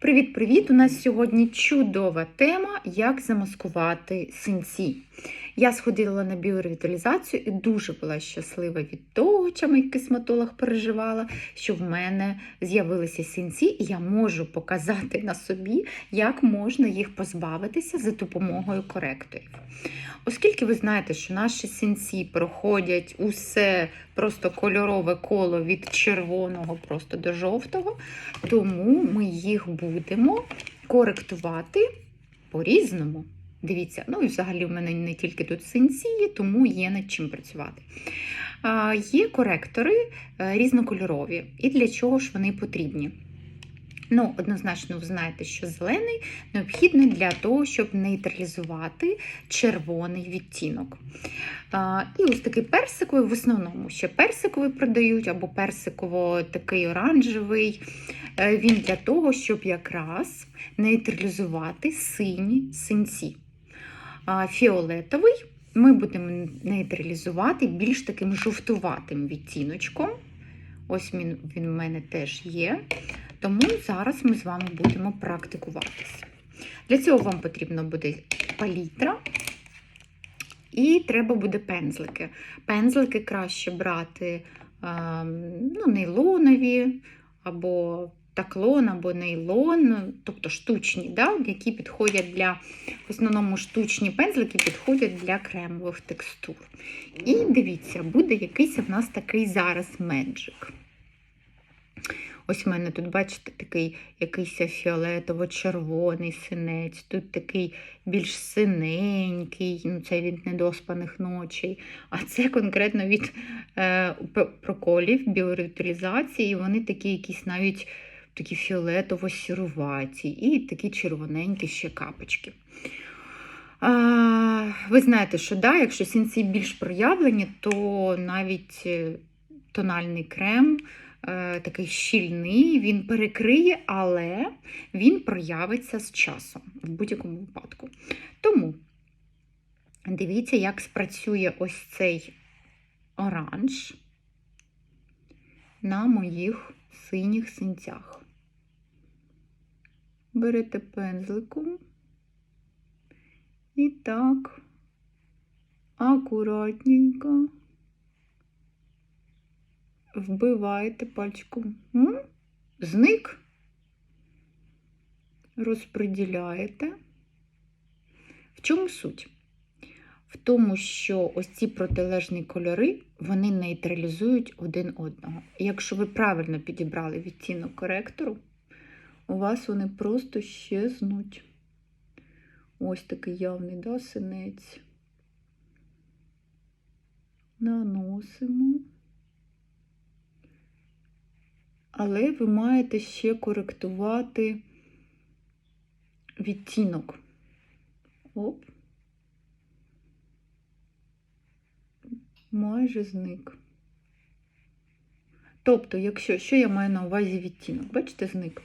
Привіт-привіт! У нас сьогодні чудова тема, як замаскувати синці. Я сходила на біоревіталізацію і дуже була щаслива від того, чим як косметолог переживала, що в мене з'явилися синці, і я можу показати на собі, як можна їх позбавитися за допомогою коректорів. Оскільки ви знаєте, що наші синці проходять усе просто кольорове коло від червоного просто до жовтого, тому ми їх будемо коректувати по-різному. Дивіться, ну і взагалі в мене не тільки тут синці тому є над чим працювати. Є коректори е, різнокольорові. І для чого ж вони потрібні? Ну, однозначно, ви знаєте, що зелений необхідний для того, щоб нейтралізувати червоний відтінок. А, І ось такий персиковий, в основному ще персиковий продають, або персиково такий оранжевий. Е, Він для того, щоб якраз нейтралізувати сині синці. Фіолетовий ми будемо нейтралізувати більш таким жовтуватим відтіночком. Ось він, він в мене теж є. Тому зараз ми з вами будемо практикуватися. Для цього вам потрібно буде палітра. І треба буде пензлики. Пензлики краще брати ну, нейлонові, або таклон, або нейлон, тобто штучні, да, які підходять для, в основному штучні пензлики підходять для кремових текстур. І дивіться, буде якийсь в нас такий зараз меджик. Ось в мене тут, бачите, такий якийсь фіолетово-червоний синець, тут такий більш синенький, ну це від недоспаних ночей. А це конкретно від е, проколів, біоревіталізації, вони такі якісь навіть такі фіолетово-сіруваті і такі червоненькі ще капочки. А, ви знаєте, що да, якщо синці більш проявлені, то навіть е, тональний крем. Е, такий щільний, він перекриє, але він проявиться з часом в будь-якому випадку. Тому дивіться, як спрацює ось цей оранж на моїх синіх синцях. Берете пензликом і так акуратненько вбиваєте пальчиком. Зник, розподіляєте. В чому суть? В тому, що ось ці протилежні кольори вони нейтралізують один одного. Якщо ви правильно підібрали відтінок коректору, у вас вони просто щезнуть. Ось такий явний да, синець. Наносимо. але ви маєте ще коректувати відтінок. Оп. Майже зник. Тобто, якщо, що я маю на увазі відтінок? Бачите, зник.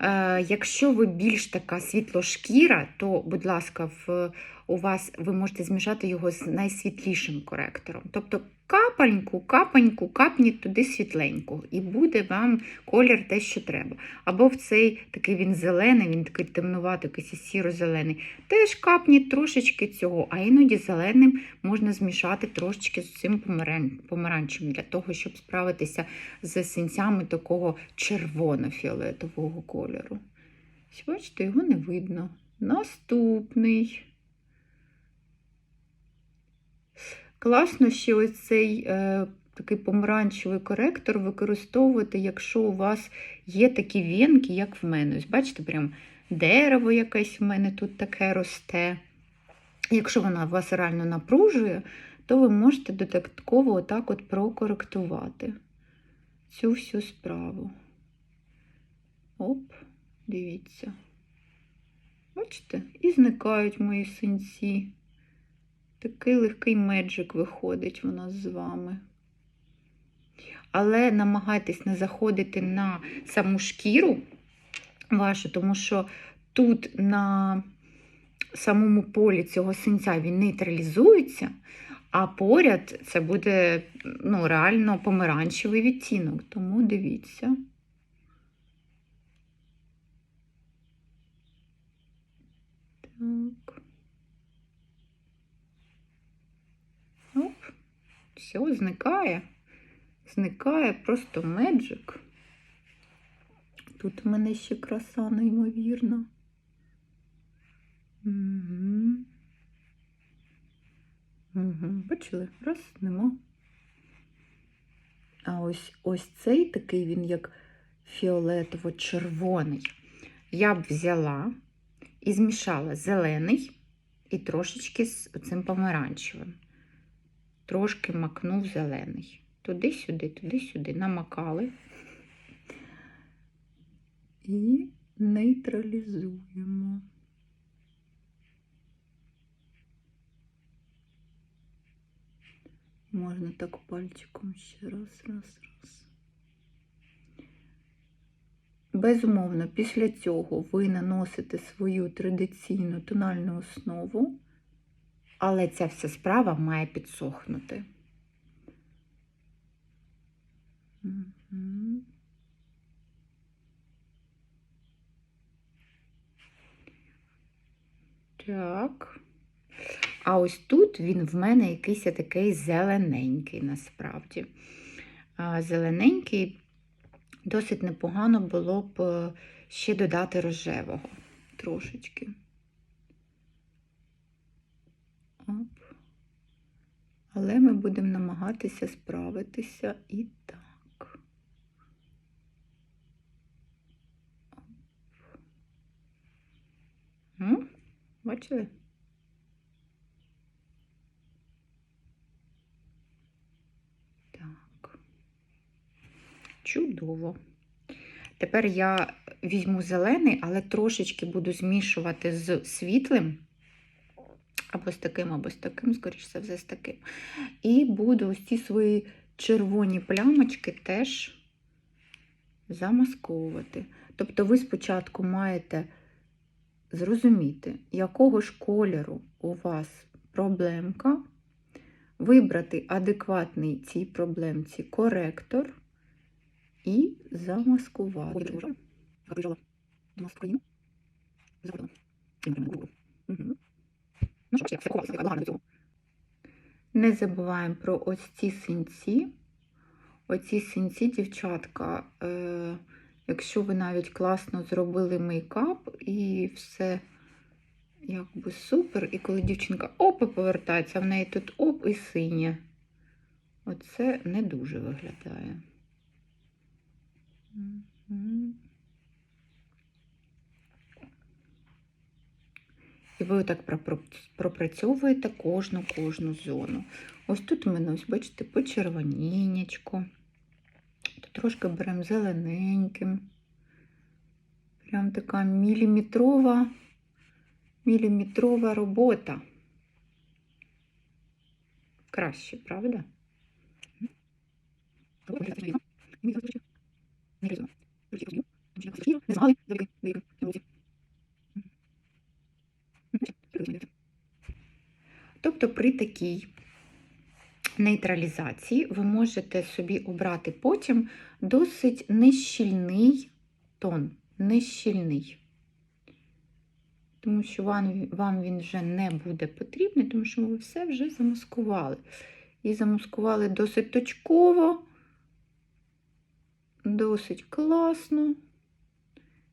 Е, Якщо ви більш така світлошкіра, то, будь ласка, в, у вас ви можете змішати його з найсвітлішим коректором. Тобто капаньку, капаньку, капніть туди світленьку, і буде вам колір те, що треба. Або в цей такий він зелений, він такий темнуватий, якийсь сіро-зелений. Теж капніть трошечки цього, а іноді зеленим можна змішати трошечки з цим помаранчем, для того, щоб справитися з синцями такого червоно-фіолетового кольору. Бачите, його не видно. Наступний. Класно ще ось цей е, такий помаранчевий коректор використовувати, якщо у вас є такі вінки, як в мене. Ось Бачите, прям дерево якесь в мене тут таке росте. Якщо вона вас реально напружує, то ви можете додатково отак от прокоректувати цю всю справу. Оп, дивіться. Бачите? І зникають мої синці. Такий легкий меджик виходить воно з вами. Але намагайтесь не заходити на саму шкіру вашу, тому що тут на самому полі цього синця він нейтралізується, а поряд це буде ну, реально помаранчевий відтінок. Тому дивіться. Так. Все, зникає. Зникає просто меджик. Тут у мене ще краса неймовірна. Угу. Угу. Бачили? Раз, нема. А ось ось цей такий він як фіолетово-червоний. Я б взяла і змішала зелений і трошечки з цим помаранчевим. Трошки макнув зелений. Туди-сюди, туди-сюди намакали. І нейтралізуємо. Можна так пальчиком ще раз, раз, раз. Безумовно, після цього ви наносите свою традиційну тональну основу, але ця вся справа має підсохнути. Так. А ось тут він в мене якийсь такий зелененький насправді. Зелененький досить непогано було б е, ще додати рожевого трошечки. Оп. Але ми будемо намагатися справитися і так. М? Бачили? Так. Чудово. Тепер я візьму зелений, але трошечки буду змішувати з світлим. Або з таким, або з таким, скоріш за все, з таким. І буду ось ці свої червоні плямочки теж замасковувати. Тобто ви спочатку маєте зрозуміти, якого ж кольору у вас проблемка, вибрати адекватний цій проблемці коректор і замаскувати. Не забуваємо про ось ці синці. Оці синці, дівчатка, е, якщо ви навіть класно зробили мейкап і все якби супер, і коли дівчинка опа повертається, в неї тут оп і синє. Оце не дуже виглядає. Мгм. І ви отак пропрацьовуєте кожну кожну зону. Ось тут у мене, ось, бачите, почервонінечко. Тут трошки беремо зелененьким. Прям така міліметрова, міліметрова робота. Краще, правда? Тобто при такій нейтралізації ви можете собі обрати потім досить нещільний тон, нещільний. Тому що вам, вам він вже не буде потрібний, тому що ви все вже замаскували. І замаскували досить точково, досить класно.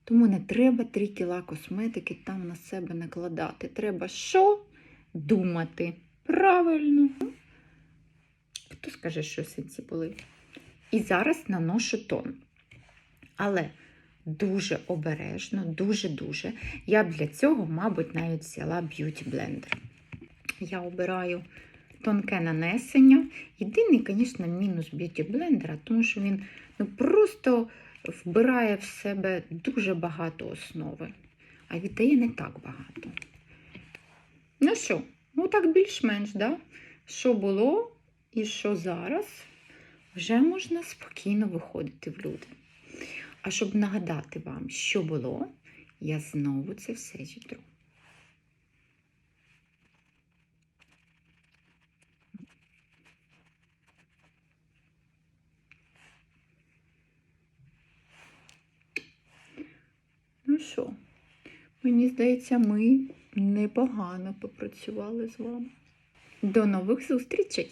Тому не треба 3 кіла косметики там на себе накладати. Треба що? Думати. Правильно. Хто скаже, що синці були? І зараз наношу тон. Але дуже обережно, дуже-дуже. Я б для цього, мабуть, навіть взяла б'юті блендер. Я обираю тонке нанесення. Єдиний, звісно, мінус б'юті блендера, тому що він ну, просто вбирає в себе дуже багато основи, а віддає не так багато. Ну що, ну так більш-менш, да? що було і що зараз, вже можна спокійно виходити в люди. А щоб нагадати вам, що було, я знову це все зітру. Ну що, мені здається, ми непогано попрацювали з вами. До нових зустрічей!